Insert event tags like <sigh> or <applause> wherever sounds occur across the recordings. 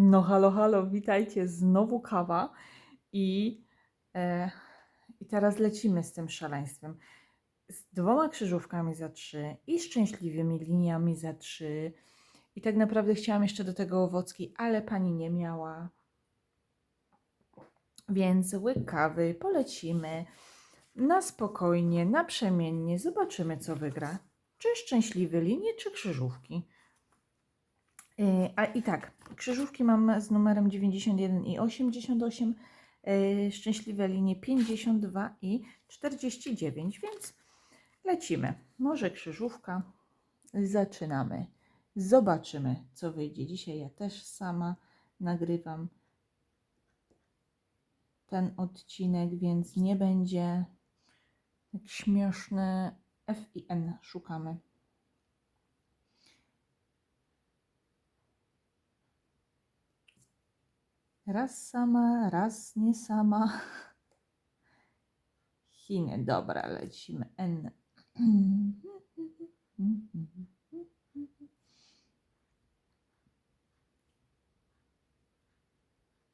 No halo, halo, witajcie, znowu kawa i, e, i teraz lecimy z tym szaleństwem. Z dwoma krzyżówkami za trzy i szczęśliwymi liniami za trzy. I tak naprawdę chciałam jeszcze do tego owocki, ale pani nie miała. Więc łyk kawy, polecimy na spokojnie, naprzemiennie, zobaczymy co wygra. Czy szczęśliwe linie, czy krzyżówki. Yy, A i tak, krzyżówki mam z numerem 91 i 88, yy, szczęśliwe linie 52 i 49, więc lecimy. Może krzyżówka, zaczynamy. Zobaczymy, co wyjdzie. Dzisiaj ja też sama nagrywam ten odcinek, więc nie będzie tak śmieszne F i N szukamy. Raz sama, raz nie sama. Chiny, dobra, lecimy. N.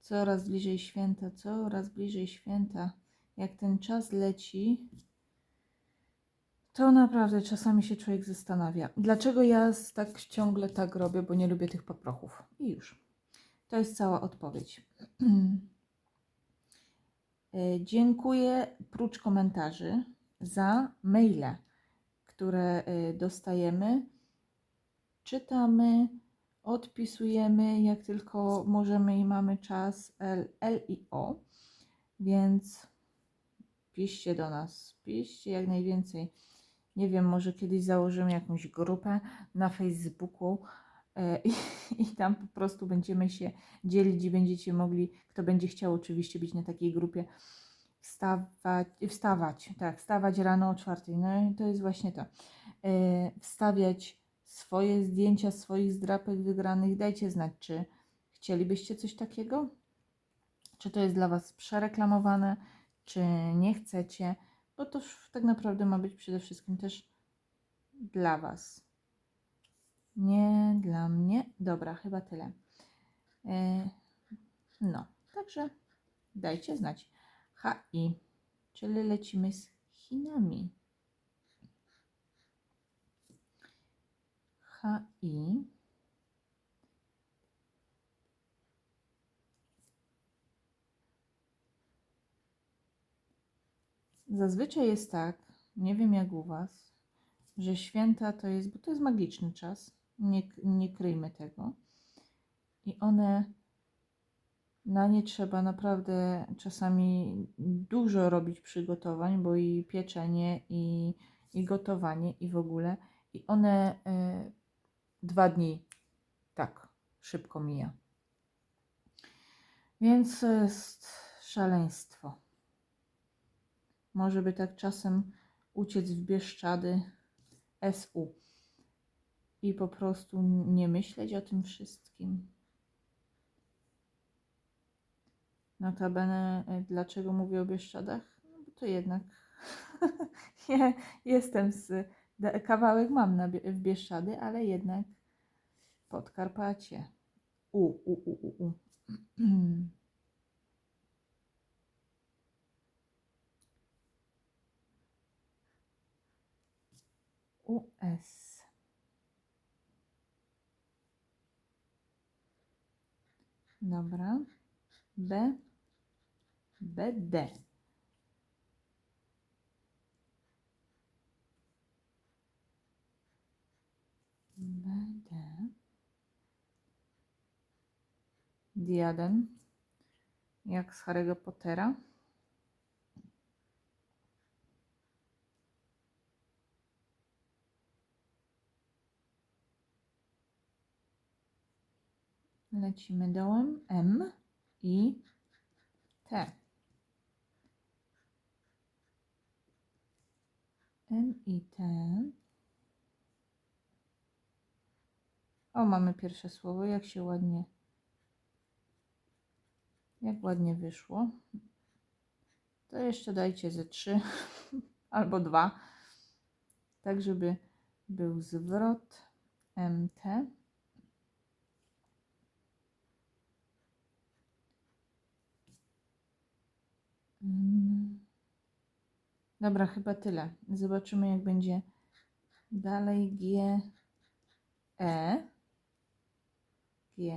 Coraz bliżej święta, coraz bliżej święta. Jak ten czas leci, to naprawdę czasami się człowiek zastanawia, dlaczego ja tak ciągle tak robię, bo nie lubię tych paprochów. I już. To jest cała odpowiedź. <clears throat> E, Dziękuję prócz komentarzy za maile, które e, dostajemy. Czytamy, odpisujemy jak tylko możemy i mamy czas L, L i O. Więc piszcie do nas, piszcie jak najwięcej. Nie wiem, może kiedyś założymy jakąś grupę na Facebooku <laughs> i, i tam po prostu będziemy się dzielić i będziecie mogli, kto będzie chciał oczywiście być na takiej grupie, wstawać, wstawać, tak, wstawać rano o czwartej, no i to jest właśnie to, e, wstawiać swoje zdjęcia swoich zdrapek wygranych, dajcie znać, czy chcielibyście coś takiego, czy to jest dla Was przereklamowane, czy nie chcecie, bo to tak naprawdę ma być przede wszystkim też dla Was. Nie dla mnie. Dobra, chyba tyle. E, No, także dajcie znać. HI, czyli lecimy z Chinami. HI. Zazwyczaj jest tak, nie wiem jak u Was, że święta to jest, bo to jest magiczny czas, nie, nie kryjmy tego. I one, na nie trzeba naprawdę czasami dużo robić przygotowań, bo i pieczenie, i, i gotowanie, i w ogóle. I one e, dwa dni tak szybko mija. Więc jest szaleństwo. Może by tak czasem uciec w Bieszczady SU i po prostu nie myśleć o tym wszystkim. Notabene, e, dlaczego mówię o Bieszczadach? No bo to jednak <laughs> ja jestem z, kawałek mam na, w Bieszczady, ale jednak Podkarpacie. U, u, u, u, u. <clears throat> US. Dobra. B. BD. BD. Diadem. Jak z Harry'ego Pottera. Lecimy dołem. M i T. M i T. O, mamy pierwsze słowo. Jak się ładnie. Jak ładnie wyszło. To jeszcze dajcie ze trzy <laughs> albo dwa. Tak, żeby był zwrot MT. Mm. Dobra, chyba tyle. Zobaczymy, jak będzie dalej G, E, G,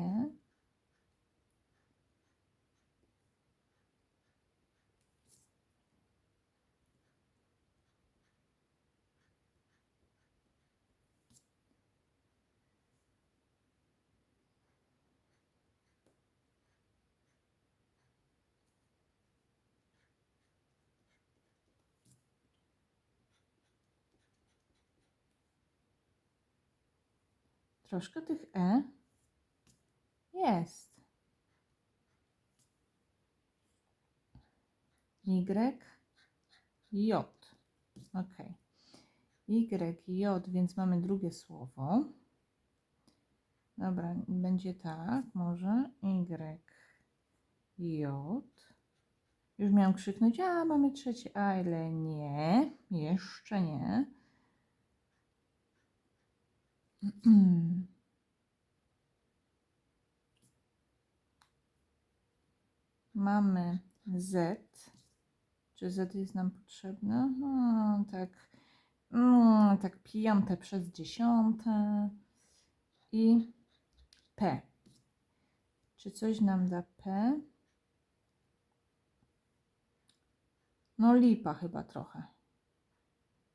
troszkę tych E jest. Y, J. Ok. Y, J, więc mamy drugie słowo. Dobra, będzie tak, może Y, J. Już miałam krzyknąć, a mamy trzecie, ale nie, jeszcze nie. Mamy Z. Czy Z jest nam potrzebne? No, tak. Mm, tak piąte przez dziesiąte. I P. Czy coś nam da P? No lipa chyba trochę.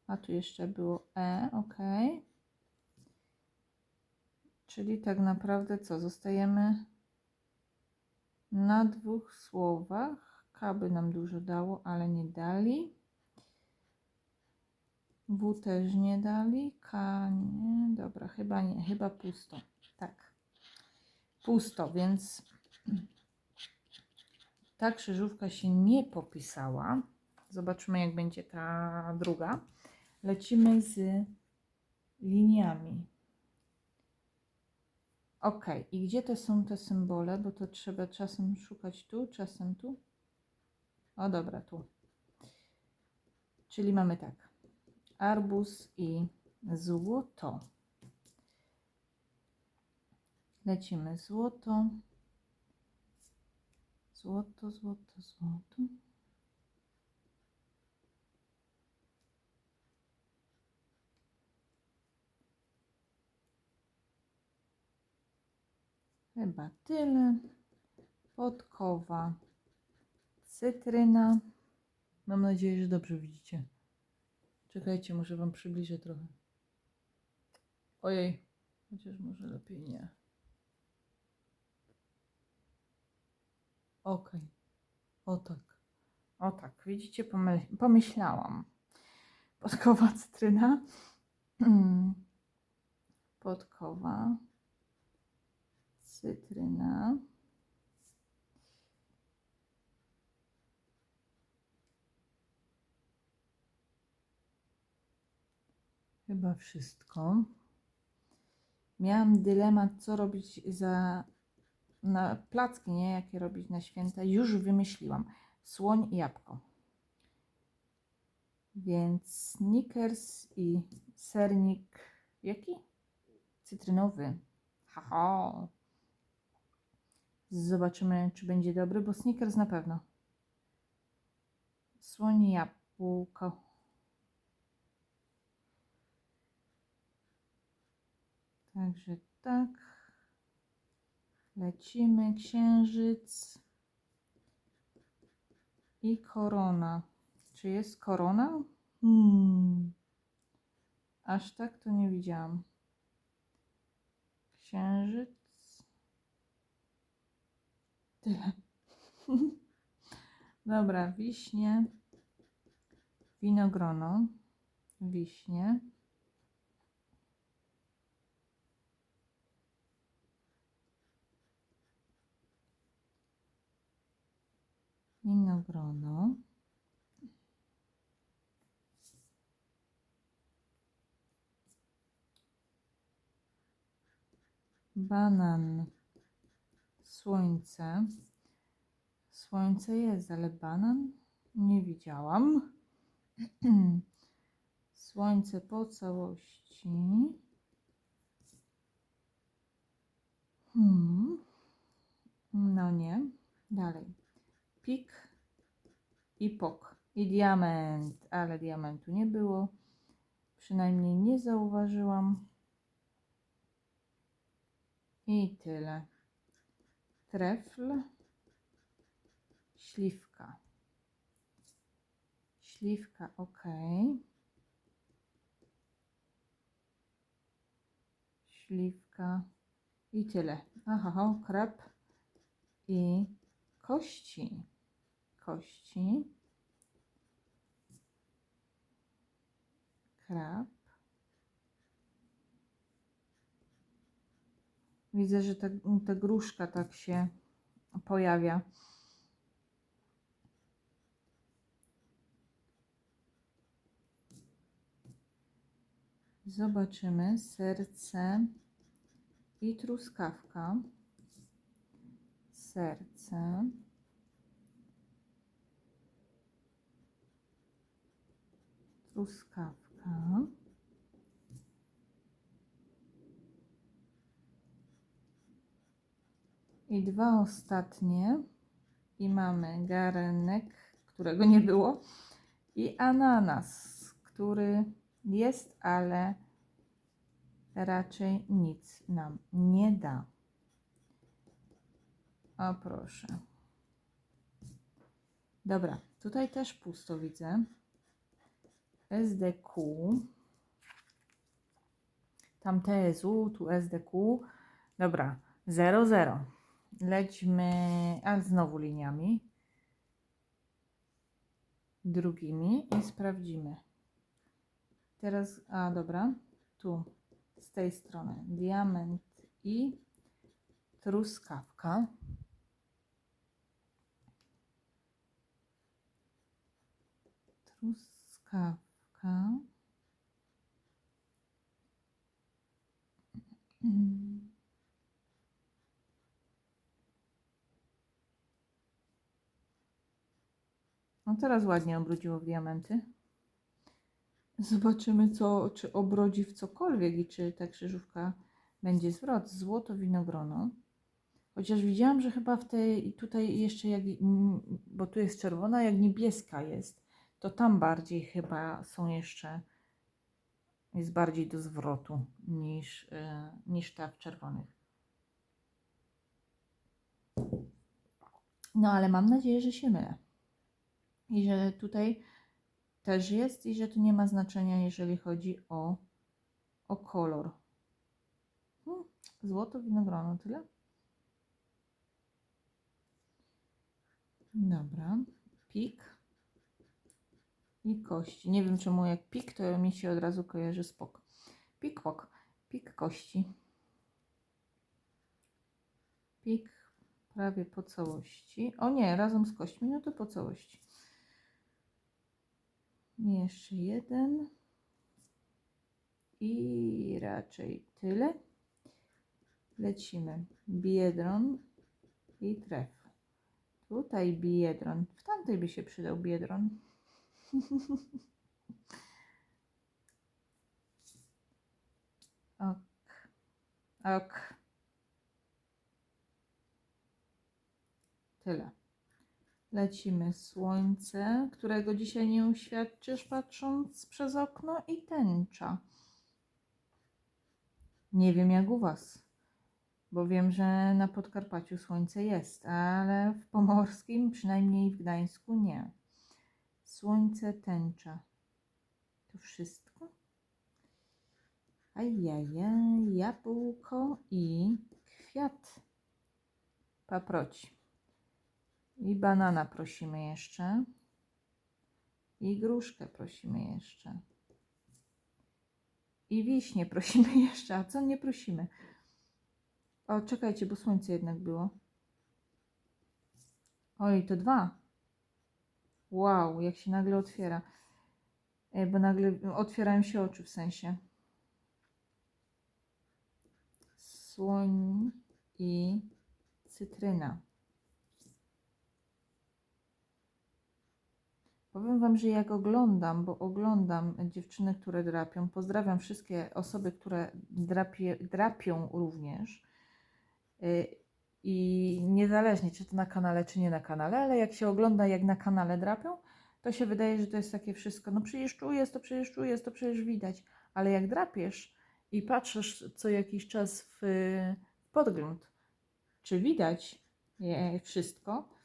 A tu jeszcze było E, ok. Czyli tak naprawdę co? Zostajemy na dwóch słowach. K by nam dużo dało, ale nie dali. W też nie dali. K nie. Dobra, chyba nie. Chyba pusto. Tak. Pusto, więc ta krzyżówka się nie popisała. Zobaczymy, jak będzie ta druga. Lecimy z liniami. Ok, i gdzie to są te symbole? Bo to trzeba czasem szukać tu, czasem tu. O dobra, tu. Czyli mamy tak. Arbuz i złoto. Lecimy złoto. Złoto, złoto, złoto. Chyba tyle. Podkowa. Cytryna. Mam nadzieję, że dobrze widzicie. Czekajcie, może Wam przybliżę trochę. Ojej, chociaż może lepiej nie. Okej. O tak. O tak, widzicie, pomyślałam. Podkowa cytryna. <clears throat> Podkowa cytryna. Chyba wszystko. Miałam dylemat, co robić za na placki, nie? Jakie robić na święta. Już wymyśliłam. Słoń i jabłko. Więc Snickers i sernik jaki? Cytrynowy. Haha. Zobaczymy, czy będzie dobry, bo Snickers na pewno. Słoń i jabłko. Także tak. Lecimy. Księżyc. I korona. Czy jest korona? Hmm. Aż tak to nie widziałam. Księżyc. Tyle. <laughs> Dobra, wiśnie. Winogrono. Wiśnie. Winogrono. Banan. Słońce. Słońce jest, ale banan nie widziałam. <clears throat> Słońce po całości. Hmm. No nie. Dalej. Pik i pok. I diament, ale diamentu nie było. Przynajmniej nie zauważyłam. I tyle. Trefl. Śliwka. Śliwka, ok. Śliwka. I tyle. Aha, krab i kości. Kości. Krab. Widzę, że ta, ta gruszka tak się pojawia. Zobaczymy serce i truskawka. Serce. Truskawka. I dwa ostatnie. I mamy garenek, którego nie było. I ananas, który jest, ale raczej nic nam nie da. O proszę. Dobra, tutaj też pusto widzę. SDQ. Tam TSU, tu SDQ. Dobra, 00. Lećmy, a znowu liniami. Drugimi i sprawdzimy. Teraz, a dobra, tu z tej strony diament i truskawka. Truskawka. Mm. No teraz ładnie obrudziło w diamenty. Zobaczymy, co, czy obrodzi w cokolwiek i czy ta krzyżówka będzie zwrot. Złoto, winogrono. Chociaż widziałam, że chyba w tej, tutaj jeszcze jak, bo tu jest czerwona, jak niebieska jest, to tam bardziej chyba są jeszcze, jest bardziej do zwrotu niż, yy, niż ta w czerwonych. No ale mam nadzieję, że się mylę. I że tutaj też jest i że tu nie ma znaczenia, jeżeli chodzi o, o kolor. Hmm, złoto, winogrono, tyle. Dobra, pik i kości. Nie wiem czemu jak pik, to mi się od razu kojarzy spok. Pik, pok, pik kości. Pik prawie po całości. O nie, razem z kośćmi, no to po całości. Jeszcze jeden. I raczej tyle. Lecimy. Biedron i tref. Tutaj biedron. W tamtej by się przydał biedron. <laughs> ok. Ok. Tyle. Lecimy słońce, którego dzisiaj nie uświadczysz patrząc przez okno i tęcza. Nie wiem jak u Was, bo wiem, że na Podkarpaciu słońce jest, ale w Pomorskim, przynajmniej w Gdańsku nie. Słońce, tęcza. To wszystko? Ajajaj, jabłko i kwiat paproci. I banana prosimy jeszcze. I gruszkę prosimy jeszcze. I wiśnie <laughs> prosimy jeszcze. A co nie prosimy? O, czekajcie, bo słońce jednak było. Oj, to dwa. Wow, jak się nagle otwiera. Ej, bo nagle otwierają się oczy w sensie. Słoń i cytryna. Powiem Wam, że jak oglądam, bo oglądam dziewczyny, które drapią, pozdrawiam wszystkie osoby, które drapie, drapią również. Y, I niezależnie, czy to na kanale, czy nie na kanale, ale jak się ogląda, jak na kanale drapią, to się wydaje, że to jest takie wszystko. No przecież tu jest, to przecież tu jest, to przecież widać. Ale jak drapiesz i patrzysz co jakiś czas w podgląd, czy widać wszystko,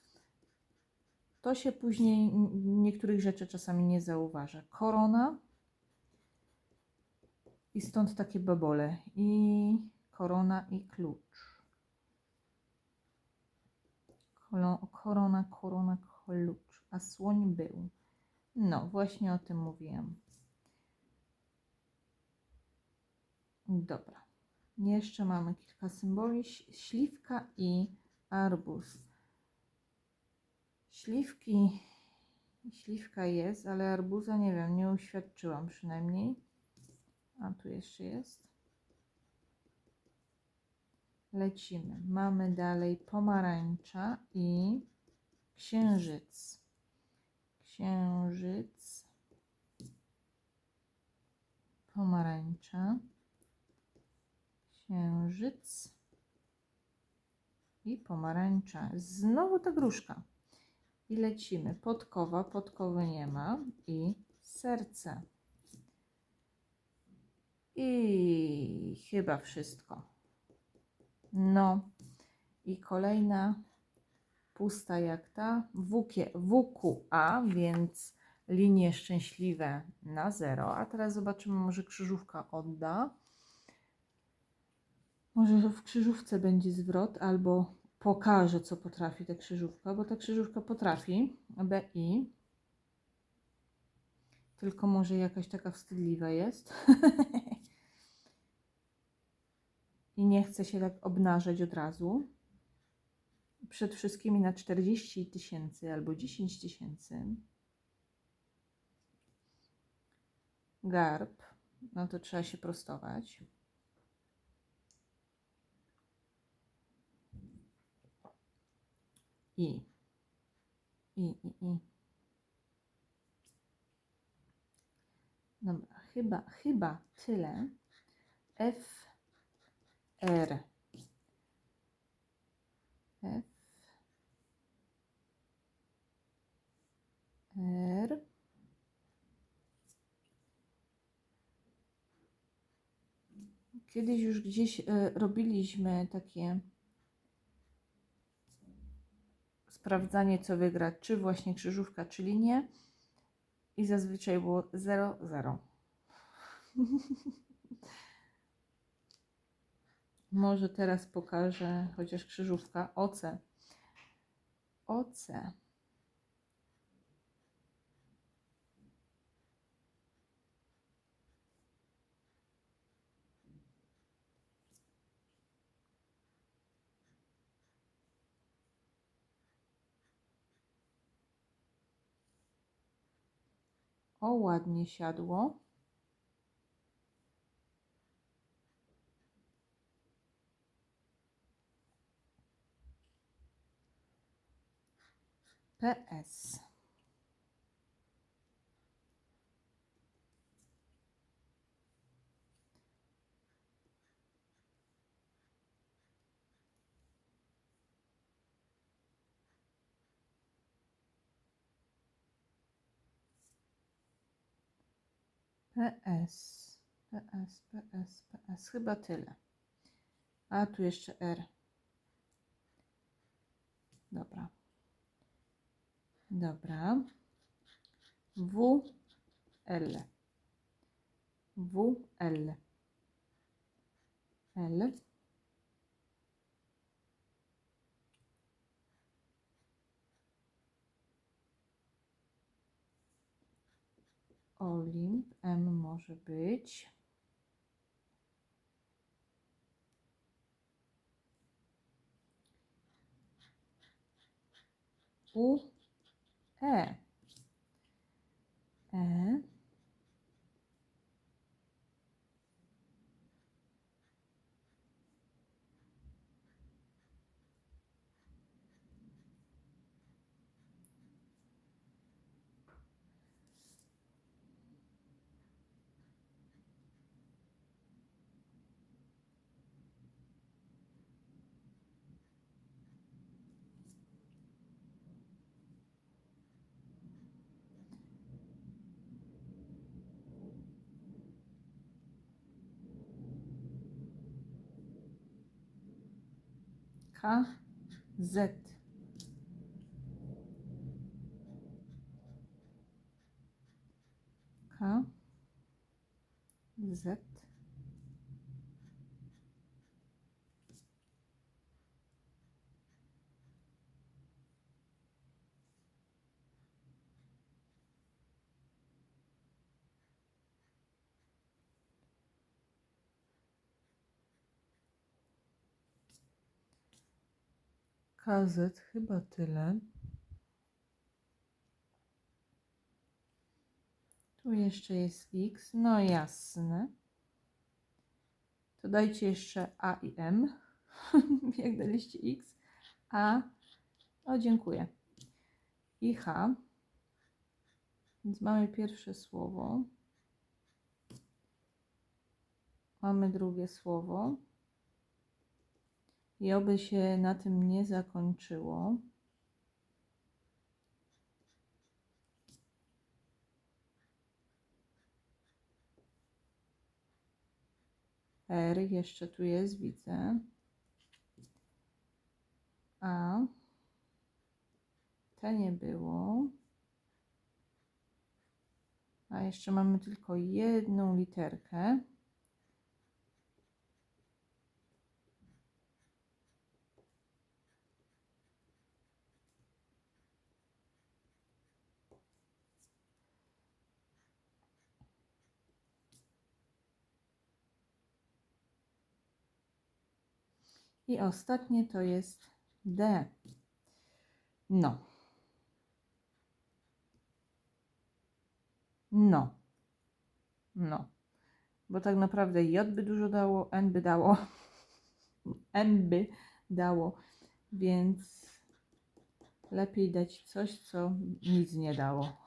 to się później niektórych rzeczy czasami nie zauważa. Korona i stąd takie babole. I korona i klucz. Korona, korona, klucz. A słoń był. No, właśnie o tym mówiłam. Dobra. Jeszcze mamy kilka symboli. Śliwka i arbuz. Śliwki, śliwka jest, ale arbuza nie wiem, nie uświadczyłam przynajmniej. A tu jeszcze jest. Lecimy. Mamy dalej pomarańcza i księżyc. Księżyc. Pomarańcza. Księżyc. I pomarańcza. Znowu ta gruszka. I lecimy. Podkowa, podkowy nie ma. I serce. I chyba wszystko. No. I kolejna pusta jak ta. WQ, WQA, więc linie szczęśliwe na zero. A teraz zobaczymy, może krzyżówka odda. Może w krzyżówce będzie zwrot, albo pokaże, co potrafi ta krzyżówka, bo ta krzyżówka potrafi. BI. Tylko może jakaś taka wstydliwa jest. <laughs> I nie chce się tak obnażać od razu. Przed wszystkimi na 40 tysięcy albo 10 tysięcy. Garb. No to trzeba się prostować. I. I, i, i. Dobra, chyba, chyba tyle. F, R. F, R. Kiedyś już gdzieś e, robiliśmy takie sprawdzanie, co wygrać, czy właśnie krzyżówka, czy linie. I zazwyczaj było 0-0. <laughs> Może teraz pokażę chociaż krzyżówka OC. OC. O, ładnie siadło. PS. PS. PS, PS, PS. Chyba tyle. A tu jeszcze R. Dobra. Dobra. W L. W L. L. Olimp. M może być. U. E. E. H, Z. K, Z. KZ chyba tyle. Tu jeszcze jest X, no jasne. To dajcie jeszcze A i M, <laughs> jak daliście X. A, o dziękuję. I H. Więc mamy pierwsze słowo. Mamy drugie słowo. I oby się na tym nie zakończyło. R jeszcze tu jest, widzę. A. T nie było. A jeszcze mamy tylko jedną literkę. I ostatnie to jest D. No. No. No. Bo tak naprawdę J by dużo dało, N by dało, <laughs> M by dało, więc lepiej dać coś, co nic nie dało.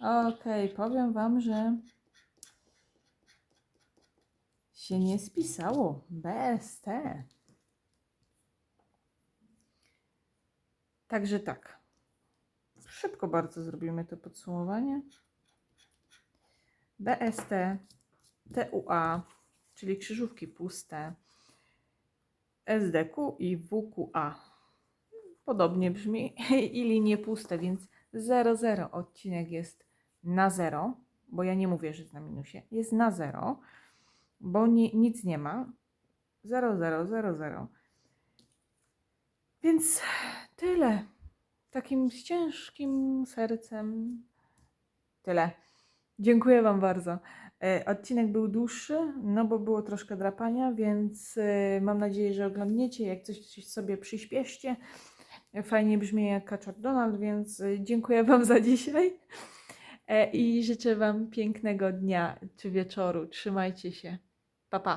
<laughs> Okej, powiem Wam, że się nie spisało. BST. Także tak. Szybko bardzo zrobimy to podsumowanie. BST, TUA, czyli krzyżówki puste, SDQ i WQA. Podobnie brzmi <laughs> i linie puste, więc 00 odcinek jest na 0, bo ja nie mówię, że jest na minusie, jest na 0 bo nic nie ma. 0, 0, 0, 0. Więc tyle. Takim ciężkim sercem tyle. Dziękuję Wam bardzo. E, Odcinek był dłuższy, no bo było troszkę drapania, więc e, mam nadzieję, że oglądniecie. Jak coś sobie przyspieszcie. Fajnie brzmi jak Kaczor Donald, więc e, dziękuję Wam za dzisiaj. I życzę Wam pięknego dnia czy wieczoru. Trzymajcie się. Па-па!